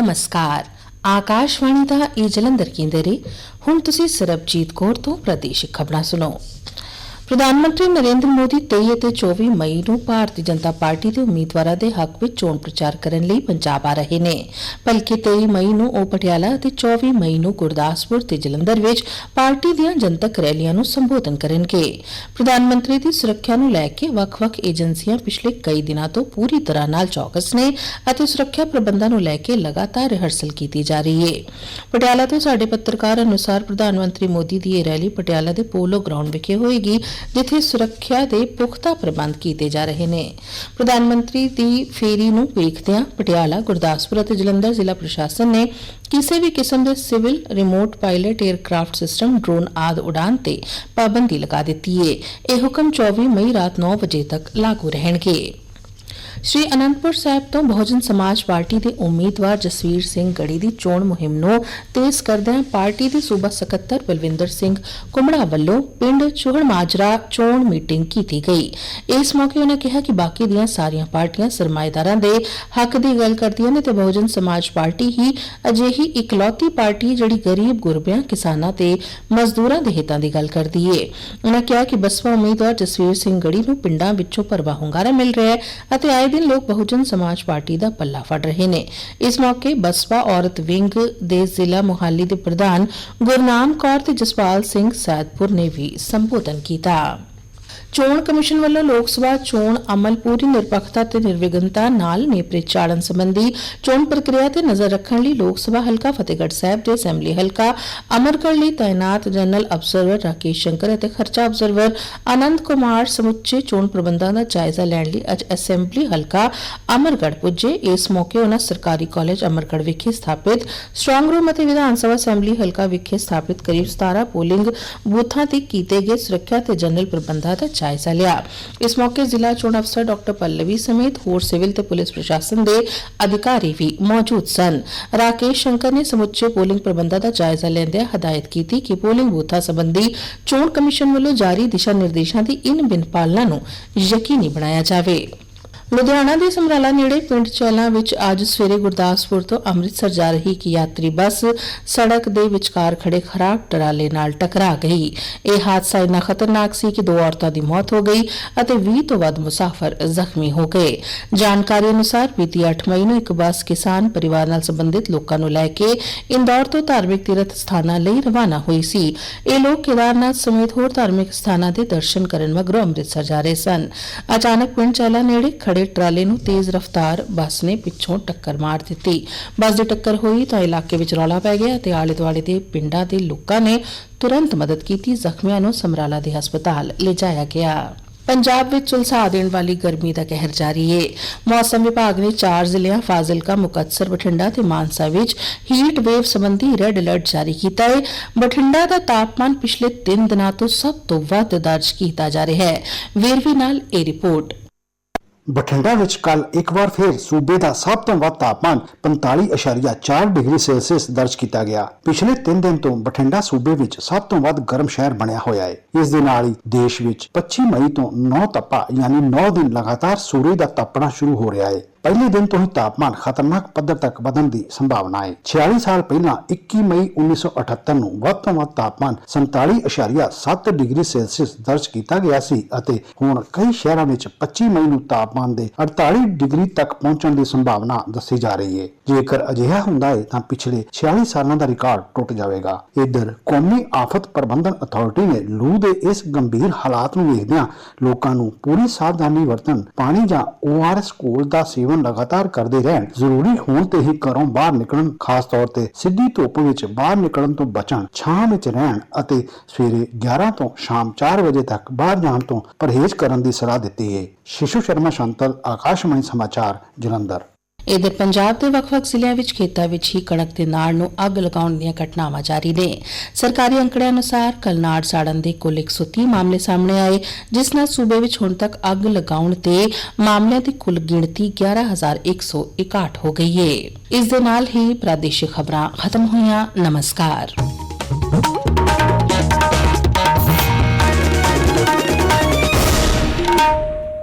ਨਮਸਕਾਰ ਆਕਾਸ਼ਵਾਣੀ ਦਾ ਇਹ ਜਲੰਧਰ ਕੇਂਦਰ ਹੈ ਹੁਣ ਤੁਸੀਂ ਸਰਬਜੀਤ ਕੌਰ ਤੋਂ ਪ੍ਰਾਦੇਸ਼ਿਕ ਖਬਰਾਂ ਸੁਣੋ ਪ੍ਰਧਾਨ ਮੰਤਰੀ ਨਰਿੰਦਰ ਮੋਦੀ 23 ਅਤੇ 24 ਮਈ ਨੂੰ ਭਾਰਤੀ ਜਨਤਾ ਪਾਰਟੀ ਦੇ ਉਮੀਦਵਾਰਾਂ ਦੇ ਹੱਕ ਵਿੱਚ ਚੋਣ ਪ੍ਰਚਾਰ ਕਰਨ ਲਈ ਪੰਜਾਬ ਆ ਰਹੇ ਨੇ। ਬਲਕਿ 23 ਮਈ ਨੂੰ ਉਹ ਪਟਿਆਲਾ ਅਤੇ 24 ਮਈ ਨੂੰ ਗੁਰਦਾਸਪੁਰ ਤੇ ਜਲੰਧਰ ਵਿੱਚ ਪਾਰਟੀ ਦੀਆਂ ਜਨਤਕ ਰੈਲੀਆਂ ਨੂੰ ਸੰਬੋਧਨ ਕਰਨਗੇ। ਪ੍ਰਧਾਨ ਮੰਤਰੀ ਦੀ ਸੁਰੱਖਿਆ ਨੂੰ ਲੈ ਕੇ ਵੱਖ-ਵੱਖ ਏਜੰਸੀਆਂ ਪਿਛਲੇ ਕਈ ਦਿਨਾਂ ਤੋਂ ਪੂਰੀ ਤਰ੍ਹਾਂ ਨਾਲ ਚੌਕਸ ਨੇ ਅਤੇ ਸੁਰੱਖਿਆ ਪ੍ਰਬੰਧਾਂ ਨੂੰ ਲੈ ਕੇ ਲਗਾਤਾਰ ਰਿਹਰਸਲ ਕੀਤੀ ਜਾ ਰਹੀ ਹੈ ਪਟਿਆਲਾ ਤੋਂ ਸਾਡੇ ਪੱਤਰਕਾਰ ਅਨੁਸਾਰ ਪ੍ਰਧਾਨ ਮੰਤਰੀ ਮੋਦੀ ਦੀ ਇਹ ਰੈਲੀ ਪਟਿਆਲਾ ਦੇ ਪੋਲੋ ਗਰਾਊਂਡ ਵਿਖੇ ਹੋਏਗੀ। ਜਿੱਥੇ ਸੁਰੱਖਿਆ ਦੇ ਪੁਖਤਾ ਪ੍ਰਬੰਧ ਕੀਤੇ ਜਾ ਰਹੇ ਨੇ। ਪ੍ਰਧਾਨ ਮੰਤਰੀ ਦੀ ਫੇਰੀ ਨੂੰ ਵੇਖਦਿਆਂ ਪਟਿਆਲਾ, ਗੁਰਦਾਸਪੁਰ ਅਤੇ ਜਲੰਧਰ ਜ਼ਿਲ੍ਹਾ ਪ੍ਰਸ਼ਾਸਨ ਨੇ ਕਿਸੇ ਵੀ ਕਿਸਮ ਦੇ civil, remote pilot aircraft system, drone ਆਦ ਉਡਾਨ ਤੇ ਪਾਬੰਦੀ ਲਗਾ ਦਿੱਤੀ ਹੈ ਇਹ ਹੁਕਮ 24 ਮਈ ਰਾਤ 9 ਵਜੇ ਤੱਕ ਲਾਗੂ ਰਹਿਣਗੇ। ਸ਼੍ਰੀ ਅਨੰਦਪੁਰ ਸਾਹਿਬ ਤੋਂ ਬਹੁਜਨ ਸਮਾਜ ਪਾਰਟੀ ਦੇ ਉਮੀਦਵਾਰ ਜਸਵੀਰ ਸਿੰਘ ਗੜੀ ਦੀ ਚੋਣ ਮੁਹਿੰਮ ਨੂੰ ਤੇਜ਼ ਕਰਦਿਆਂ ਪਾਰਟੀ ਦੇ ਸੂਬਾ ਸਕੱਤਰ ਬਲਵਿੰਦਰ ਸਿੰਘ ਕੁਮੜਾ ਵੱਲੋਂ ਪਿੰਡ ਚੋਹਣ ਮਾਜਰਾ ਚੋਣ ਮੀਟਿੰਗ ਕੀਤੀ ਗਈ। ਇਸ ਮੌਕੇ ਉਹਨਾਂ ਕਿਹਾ ਕਿ ਬਾਕੀ ਦੀਆਂ ਸਾਰੀਆਂ ਪਾਰਟੀਆਂ ਸਰਮਾਏਦਾਰਾਂ ਦੇ ਹੱਕ ਦੀ ਗੱਲ ਕਰਦੀਆਂ ਨੇ ਤੇ ਬਹੁਜਨ ਸਮਾਜ ਪਾਰਟੀ ਹੀ ਅਜਿਹੀ ਇਕਲੌਤੀ ਪਾਰਟੀ ਜਿਹੜੀ ਗਰੀਬ, ਗੁਰਬਿਆਂ, ਕਿਸਾਨਾਂ ਤੇ ਮਜ਼ਦੂਰਾਂ ਦੇ ਹਿੱਤਾਂ ਦੀ ਗੱਲ ਕਰਦੀ ਏ। ਉਹਨਾਂ ਕਿਹਾ ਕਿ ਬਸਪਾ ਉਮੀਦਵਾਰ ਜਸਵੀਰ ਸਿੰਘ ਗੜੀ ਨੂੰ ਪਿੰਡਾਂ ਵਿੱਚੋਂ ਭਰਵਾ ਹੁੰਗਾਰਾ ਮਿਲ ਰਿਹਾ ਹੈ ਅਤੇ ਆਏ ਦਿਨ ਲੋਕ ਬਹੁਜਨ ਸਮਾਜ ਪਾਰਟੀ ਦਾ ਪੱਲਾ ਫੜ ਰਹੇ ਨੇ। ਇਸ ਮੌਕੇ ਬਸਪਾ ਔਰਤ ਵਿੰਗ ਦੇ ਜ਼ਿਲ੍ਹਾ ਮੁਹਾਲੀ ਦੇ ਪ੍ਰਧਾਨ ਗੁਰਨਾਮ ਕੌਰ ਤੇ ਜਸਪਾਲ ਸਿੰਘ ਸੈਦਪੁਰ ਨੇ ਵੀ ਸੰਬੋਧਨ ਕੀਤਾ। ਚੋਣ ਕਮਿਸ਼ਨ ਵੱਲੋਂ ਲੋਕ ਸਭਾ ਚੋਣ ਅਮਲ ਪੂਰੀ ਨਿਰਪੱਖਤਾ ਤੇ ਨਿਰਵਿਘਨਤਾ ਨਾਲ ਨੇਪਰੇ ਚਾੜਨ ਸੰਬੰਧੀ ਚੋਣ ਪ੍ਰਕਿਰਿਆ ਤੇ ਨਜ਼ਰ ਰੱਖਣ ਲਈ ਲੋਕ ਸਭਾ ਹਲਕਾ ਫਤਿਹਗੜ੍ਹ ਸਾਹਿਬ ਦੇ ਅਸੈਂਬਲੀ ਹਲਕਾ, ਅਮਰਗੜ੍ਹ ਲਈ ਤਾਇਨਾਤ ਜਨਰਲ ਅਬਜ਼ਰਵਰ ਰਾਕੇਸ਼ ਸ਼ੰਕਰ ਅਤੇ ਖਰਚਾ ਅਬਜ਼ਰਵਰ ਆਨੰਦ ਕੁਮਾਰ ਸਮੁੱਚੇ ਚੋਣ ਪ੍ਰਬੰਧਾਂ ਦਾ ਜਾਇਜ਼ਾ ਲੈਣ ਲਈ ਅੱਜ ਅਸੈਂਬਲੀ ਹਲਕਾ ਅਮਰਗੜ੍ਹ ਪੁੱਜੇ। ਇਸ ਮੌਕੇ ਉਹਨਾਂ ਸਰਕਾਰੀ ਕਾਲਜ ਅਮਰਗੜ੍ਹ ਵਿਖੇ ਸਥਾਪਿਤ ਸਟਰੋਂਗ ਰੂਮ ਅਤੇ ਵਿਧਾਨ ਸਭਾ ਅਸੈਂਬਲੀ ਹਲਕਾ ਵਿਖੇ ਸਥਾਪਿਤ ਕਰੀਬ 17 ਪੋਲਿੰਗ ਬੂਥਾਂ ਤੇ ਕੀਤੇ ਗਏ ਸੁਰੱਖਿਆ ਤੇ ਜਨਰਲ ਪ੍ਰਬੰਧਾਂ ਦਾ ਜਾਇਜ਼ਾ ਲਿਆ ਇਸ ਮੌਕੇ ਜ਼ਿਲ੍ਹਾ ਚੋਣ ਅਫਸਰ ਡਾਕਟਰ ਪੱਲਵੀ ਸਮੇਤ ਹੋਰ ਸਿਵਲ ਤੇ ਪੁਲਿਸ ਪ੍ਰਸ਼ਾਸਨ ਦੇ ਅਧਿਕਾਰੀ ਵੀ ਮੌਜੂਦ ਸਨ। ਰਾਕੇਸ਼ ਸ਼ੰਕਰ ਨੇ ਸਮੁੱਚੇ ਪੋਲਿੰਗ ਪ੍ਰਬੰਧਾਂ ਦਾ ਜਾਇਜ਼ਾ ਲੈਂਦਿਆਂ ਹਦਾਇਤ ਕੀਤੀ ਕਿ ਪੋਲਿੰਗ ਬੂਥਾਂ ਸੰਬੰਧੀ ਚੋਣ ਕਮਿਸ਼ਨ ਵੱਲੋਂ ਜਾਰੀ ਦਿਸ਼ਾ ਨਿਰਦੇਸ਼ਾਂ ਦੀ ਇਨ ਬਿਨ ਪਾਲਣਾ ਨੂੰ ਯਕੀਨੀ ਬਣਾਇਆ ਜਾਵੇ। ਲੁਧਿਆਣਾ ਦੇ ਸਮਰਾਲਾ ਨੇੜੇ ਪਿੰਡ ਚੈਲਾ ਵਿੱਚ ਅੱਜ ਸਵੇਰੇ ਗੁਰਦਾਸਪੁਰ ਤੋਂ ਅੰਮ੍ਰਿਤਸਰ ਜਾ ਰਹੀ ਇੱਕ ਯਾਤਰੀ ਬੱਸ ਸੜਕ ਦੇ ਵਿਚਕਾਰ ਖੜੇ ਖਰਾਬ ਟਰਾਲੇ ਨਾਲ ਟਕਰਾ ਗਈ। ਇਹ ਹਾਦਸਾ ਇੰਨਾ ਖਤਰਨਾਕ ਸੀ ਕਿ ਦੋ ਔਰਤਾਂ ਦੀ ਮੌਤ ਹੋ ਗਈ ਅਤੇ 20 ਤੋਂ ਵੱਧ ਮੁਸਾਫਰ ਜ਼ਖਮੀ ਹੋ ਗਏ। ਜਾਣਕਾਰੀ ਅਨੁਸਾਰ ਬੀਤੀ 8 ਮਈ ਨੂੰ ਇੱਕ ਬੱਸ ਕਿਸਾਨ ਪਰਿਵਾਰ ਨਾਲ ਸੰਬੰਧਿਤ ਲੋਕਾਂ ਨੂੰ ਲੈ ਕੇ ਇੰਦੌਰ ਤੋਂ ਧਾਰਮਿਕ ਤੀਰਥ ਸਥਾਨਾਂ ਲਈ ਰਵਾਨਾ ਹੋਈ ਸੀ। ਇਹ ਲੋਕ ਕੇਦਾਰਨਾਥ ਸਮੇਤ ਹੋਰ ਧਾਰਮਿਕ ਸਥਾਨਾਂ ਦੇ ਦਰਸ਼ਨ ਕਰਨ ਮਗਰੋਂ ਅੰਮ੍ਰਿਤਸਰ ਜਾ ਰਹੇ ਸਨ। ਅਚਾਨਕ ਪਿੰਡ ਚੈਲਾ ਨੇੜੇ ਖੜੇ ਟਰਾਲੇ ਨੂੰ ਤੇਜ਼ ਰਫ਼ਤਾਰ ਬੱਸ ਨੇ ਪਿੱਛੋਂ ਟੱਕਰ ਮਾਰ ਦਿੱਤੀ। ਬੱਸ ਦੀ ਟੱਕਰ ਹੋਈ ਤਾਂ ਇਲਾਕੇ ਵਿੱਚ ਰੌਲਾ ਪੈ ਗਿਆ ਤੇ ਆਲੇ ਦੁਆਲੇ ਦੇ ਪਿੰਡਾਂ ਦੇ ਲੋਕਾਂ ਨੇ ਤੁਰੰਤ ਮਦਦ ਕੀਤੀ, ਜ਼ਖਮੀਆਂ ਨੂੰ ਸਮਰਾਲਾ ਦੇ ਹਸਪਤਾਲ ਲਿਜਾਇਆ ਗਿਆ। ਪੰਜਾਬ ਵਿੱਚ ਝੁਲਸਾ ਦੇਣ ਵਾਲੀ ਗਰਮੀ ਦਾ ਕਹਿਰ ਜਾਰੀ ਹੈ ਮੌਸਮ ਵਿਭਾਗ ਨੇ ਚਾਰ ਜ਼ਿਲ੍ਹਿਆਂ, ਫਾਜ਼ਿਲਕਾ, ਮੁਕਤਸਰ, ਬਠਿੰਡਾ ਤੇ ਮਾਨਸਾ ਵਿੱਚ ਹੀਟ ਵੇਵ ਸੰਬੰਧੀ ਰੈੱਡ ਅਲਰਟ ਜਾਰੀ ਕੀਤਾ ਹੈ ਬਠਿੰਡਾ ਦਾ ਤਾਪਮਾਨ ਪਿਛਲੇ 3 ਦਿਨਾਂ ਤੋਂ ਸਭ ਤੋਂ ਵੱਧ ਦਰਜ ਕੀਤਾ ਜਾ ਰਿਹਾ ਹੈ। ਵੇਰਵੇ ਨਾਲ ਇਹ ਰਿਪੋਰਟ। ਬਠਿੰਡਾ ਵਿੱਚ ਕੱਲ ਇੱਕ ਵਾਰ ਫਿਰ ਸੂਬੇ ਦਾ ਸਭ ਤੋਂ ਵੱਧ ਤਾਪਮਾਨ 45.4 ਡਿਗਰੀ ਸੈਲਸੀਅਸ ਦਰਜ ਕੀਤਾ ਗਿਆ। ਪਿਛਲੇ 3 ਦਿਨ ਤੋਂ ਬਠਿੰਡਾ ਸੂਬੇ ਵਿੱਚ ਸਭ ਤੋਂ ਵੱਧ ਗਰਮ ਸ਼ਹਿਰ ਬਣਿਆ ਹੋਇਆ ਹੈ। ਇਸ ਦੇ ਨਾਲ ਹੀ ਦੇਸ਼ ਵਿੱਚ 25 ਮਈ ਤੋਂ 9 ਤਪਾ ਯਾਨੀ 9 ਦਿਨ ਲਗਾਤਾਰ ਸੂਰਜ ਦਾ ਤਪਣਾ ਸ਼ੁਰੂ ਹੋ ਰਿਹਾ ਹੈ। ਪਹਿਲੇ ਦਿਨ ਤੋਂ ਹੀ ਤਾਪਮਾਨ ਖਤਰਨਾਕ ਪੱਧਰ ਤੱਕ ਵਧਣ ਦੀ ਸੰਭਾਵਨਾ ਹੈ। 46 ਸਾਲ ਪਹਿਲਾਂ 21 ਮਈ 1978 ਨੂੰ ਵੱਧ ਤੋਂ ਵੱਧ ਤਾਪਮਾਨ 47.7 ਡਿਗਰੀ ਸੈਲਸੀਅਸ ਦਰਜ ਕੀਤਾ ਗਿਆ ਸੀ ਅਤੇ ਹੁਣ ਕਈ ਸ਼ਹਿਰਾਂ ਵਿੱਚ 25 ਮਈ ਨੂੰ ਤਾਪਮਾਨ ਦੇ 48 ਡਿਗਰੀ ਤੱਕ ਪਹੁੰਚਣ ਦੀ ਸੰਭਾਵਨਾ ਦੱਸੀ ਜਾ ਰਹੀ ਹੈ। ਜੇਕਰ ਅਜਿਹਾ ਹੁੰਦਾ ਹੈ, ਤਾਂ ਪਿਛਲੇ 46 ਸਾਲਾਂ ਦਾ ਰਿਕਾਰਡ ਟੁੱਟ ਜਾਵੇਗਾ। ਇਧਰ ਕੌਮੀ ਆਫਤ ਪ੍ਰਬੰਧਨ ਅਥਾਰਟੀ ਨੇ ਲੂ ਦੇ ਇਸ ਗੰਭੀਰ ਹਾਲਾਤ ਨੂੰ ਵੇਖਦਿਆਂ ਲੋਕਾਂ ਨੂੰ ਪੂਰੀ ਸਾਵਧਾਨੀ ਵਰਤਣ, ਪਾਣੀ ਜਾਂ ORS ਘੋਲ ਦਾ ਸੇਵਨ ਲਗਾਤਾਰ ਕਰਦੇ ਰਹਿਣ, ਜ਼ਰੂਰੀ ਹੋਣ ਤੇ ਹੀ ਘਰੋਂ ਬਾਹਰ ਨਿਕਲਣ, ਖਾਸ ਤੌਰ ਤੇ ਸਿੱਧੀ ਧੁੱਪ ਵਿੱਚ ਬਾਹਰ ਨਿਕਲਣ ਤੋਂ ਬਚਣ, ਛਾਂ ਵਿੱਚ ਰਹਿਣ ਅਤੇ ਸਵੇਰੇ 11 ਤੋਂ ਸ਼ਾਮ 4 ਵਜੇ ਤੱਕ ਬਾਹਰ ਜਾਣ ਤੋਂ ਪਰਹੇਜ਼ ਕਰਨ ਦੀ ਸਲਾਹ ਦਿੱਤੀ ਹੈ। ਸ਼ਿਸ਼ੂ ਸ਼ਰਮਾ ਸ਼ੰਤਲ ਆਕਾਸ਼ਵਾਣੀ ਸਮਾਚਾਰ, ਜਲੰਧਰ। ਇਧਰ ਪੰਜਾਬ ਦੇ ਵੱਖ-ਵੱਖ ਜ਼ਿਲ੍ਹਿਆਂ ਵਿੱਚ ਖੇਤਾਂ ਵਿੱਚ ਹੀ ਕਣਕ ਦੇ ਨਾੜ ਨੂੰ ਅੱਗ ਲਗਾਉਣ ਦੀਆਂ ਘਟਨਾਵਾਂ ਜਾਰੀ ਨੇ। ਸਰਕਾਰੀ ਅੰਕੜਿਆਂ ਅਨੁਸਾਰ ਕੱਲ ਨਾੜ ਸਾੜਨ ਦੇ ਕੁੱਲ 130 ਮਾਮਲੇ ਸਾਹਮਣੇ ਆਏ, ਜਿਸ ਨਾਲ ਸੂਬੇ ਵਿੱਚ ਹੁਣ ਤੱਕ ਅੱਗ ਲਗਾਉਣ ਤੇ ਮਾਮਲਿਆਂ ਦੀ ਕੁੱਲ ਗਿਣਤੀ 11161 ਹੋ ਗਈ ਹੈ ਇਸ ਦੇ ਨਾਲ ਹੀ ਪ੍ਰਾਦੇਸ਼ਿਕ ਖਬਰਾਂ ਖਤਮ ਹੋਈਆਂ। ਨਮਸਕਾਰ।